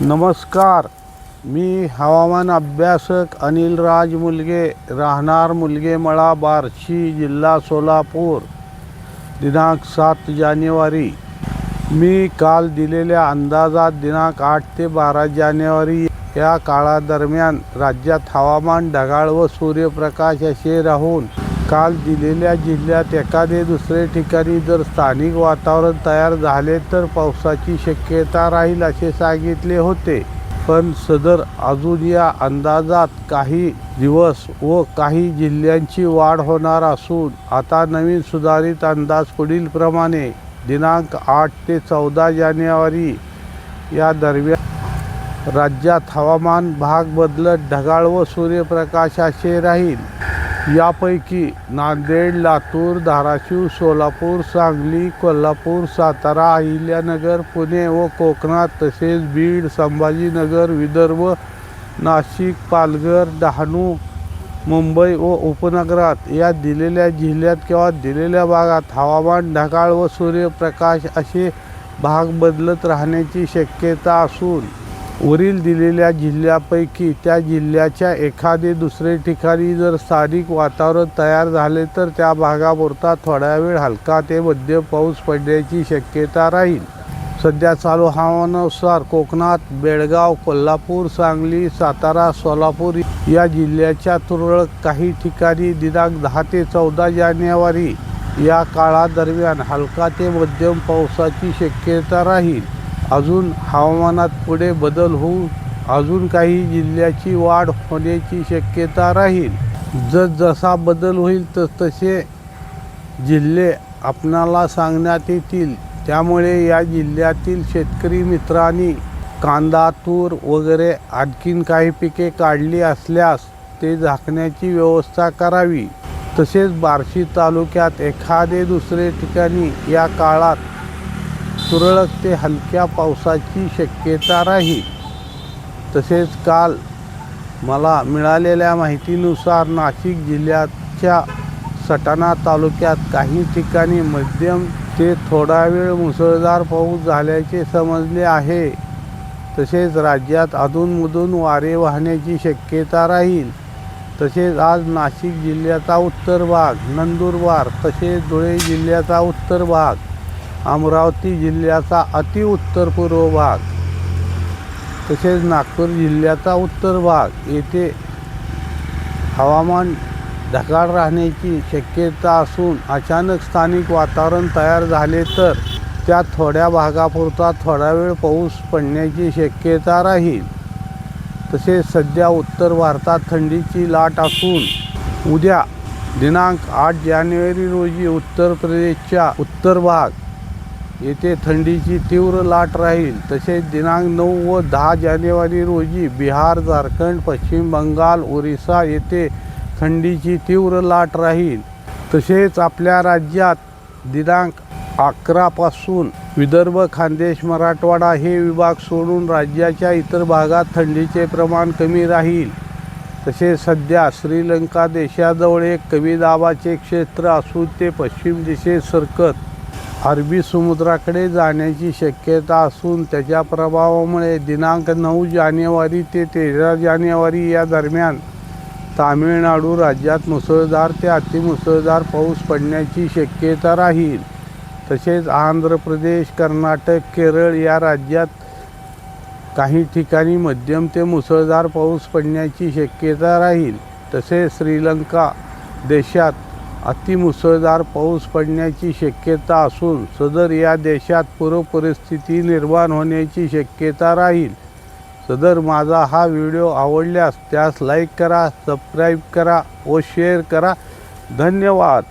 नमस्कार. मी हवामान अभ्यासक अनिल राज मुलगे राहणार मुलगेमळा बार्शी जिल्हा सोलापूर. दिनांक सात जानेवारी. मी काल दिलेल्या अंदाजात दिनांक आठ ते बारा जानेवारी या काळादरम्यान राज्यात हवामान ढगाळ व सूर्यप्रकाश असे राहून काल दिलेल्या जिल्ह्यात एखादे दुसरे ठिकाणी जर स्थानिक वातावरण तयार झाले तर पावसाची शक्यता राहील असे सांगितले होते. पण सदर अजून या अंदाजात काही दिवस व काही जिल्ह्यांची वाढ होणार असून आता नवीन सुधारित अंदाज पुढील प्रमाणे दिनांक आठ ते चौदा जानेवारी या दरम्यान राज्यात हवामान भाग बदलत ढगाळ व सूर्यप्रकाश असे राहील. यापैकी नांदेड लातूर धाराशिव सोलापूर सांगली कोल्हापूर सातारा अहिल्यानगर पुणे व कोकणात तसेच बीड संभाजीनगर विदर्भ नाशिक पालघर डहाणू मुंबई व उपनगरात या दिलेल्या जिल्ह्यात किंवा दिलेल्या भागात हवामान ढगाळ व सूर्यप्रकाश असे भाग बदलत राहण्याची शक्यता असून वरील दिलेल्या जिल्ह्यापैकी त्या जिल्ह्याच्या एखादे दुसरे ठिकाणी जर स्थानिक वातावरण तयार झाले तर त्या भागापुरता थोडा वेळ हलका ते मध्यम पाऊस पडण्याची शक्यता राहील. सध्या चालू हवामानानुसार कोकणात बेळगाव कोल्हापूर सांगली सातारा सोलापूर या जिल्ह्याच्या तुरळक काही ठिकाणी दिनांक दहा ते चौदा जानेवारी या काळादरम्यान हलका ते मध्यम पावसाची शक्यता राहील. अजून हवामानात पुढे बदल होऊन अजून काही जिल्ह्याची वाढ होण्याची शक्यता राहील. जसा बदल होईल तस तसे जिल्हे आपणाला सांगण्यात येतील. त्यामुळे या जिल्ह्यातील शेतकरी मित्रांनी कांदा तूर वगैरे आणखीन काही पिके काढली असल्यास ते झाकण्याची व्यवस्था करावी. तसेच बार्शी तालुक्यात एखादे दुसरे ठिकाणी या काळात तुरळक ते हलक्या पावसाची शक्यता राहील. तसेच काल मला मिळालेल्या माहितीनुसार नाशिक जिल्ह्याच्या सटाणा तालुक्यात काही ठिकाणी मध्यम ते थोडा वेळ मुसळधार पाऊस झाल्याचे समजले आहे. तसेच राज्यात अधूनमधून वारे वाहण्याची शक्यता राहील. तसेच आज नाशिक जिल्ह्याचा उत्तर भाग नंदुरबार तसेच धुळे जिल्ह्याचा उत्तर भाग अमरावती जिल्ह्याचा अतिउत्तर पूर्व भाग तसेच नागपूर जिल्ह्याचा उत्तर भाग. येथे हवामान ढगाळ राहण्याची शक्यता असून अचानक स्थानिक वातावरण तयार झाले तर त्या थोड्या भागापुरता थोडा वेळ पाऊस पडण्याची शक्यता राहील. तसेच सध्या उत्तर भारतात थंडीची लाट असून उद्या दिनांक आठ जानेवारी रोजी उत्तर प्रदेशच्या उत्तर भाग येथे थंडीची तीव्र लाट राहील. तसेच दिनांक नऊ व दहा जानेवारी रोजी बिहार झारखंड पश्चिम बंगाल ओरिसा येथे थंडीची तीव्र लाट राहील. तसेच आपल्या राज्यात दिनांक अकरापासून विदर्भ खानदेश मराठवाडा हे विभाग सोडून राज्याच्या इतर भागात थंडीचे प्रमाण कमी राहील. तसेच सध्या श्रीलंका देशाजवळ एक कमी दाबाचे क्षेत्र असून ते पश्चिम दिशेत सरकत अरबी समुद्राकडे जाण्याची शक्यता असून त्याच्या प्रभावामुळे दिनांक नऊ जानेवारी ते तेरा जानेवारी या दरम्यान तामिळनाडू राज्यात मुसळधार ते अतिमुसळधार पाऊस पडण्याची शक्यता राहील. तसेच आंध्र प्रदेश कर्नाटक केरळ या राज्यात काही ठिकाणी मध्यम ते मुसळधार पाऊस पडण्याची शक्यता राहील. तसेच श्रीलंका देशात अतिमुसळधार पाऊस पडण्याची शक्यता असून सदर या देशात पूरपरिस्थिती निर्माण होण्याची शक्यता राहील. सदर माझा हा व्हिडिओ आवडल्यास त्यास लाईक करा सबस्क्राईब करा व शेअर करा. धन्यवाद.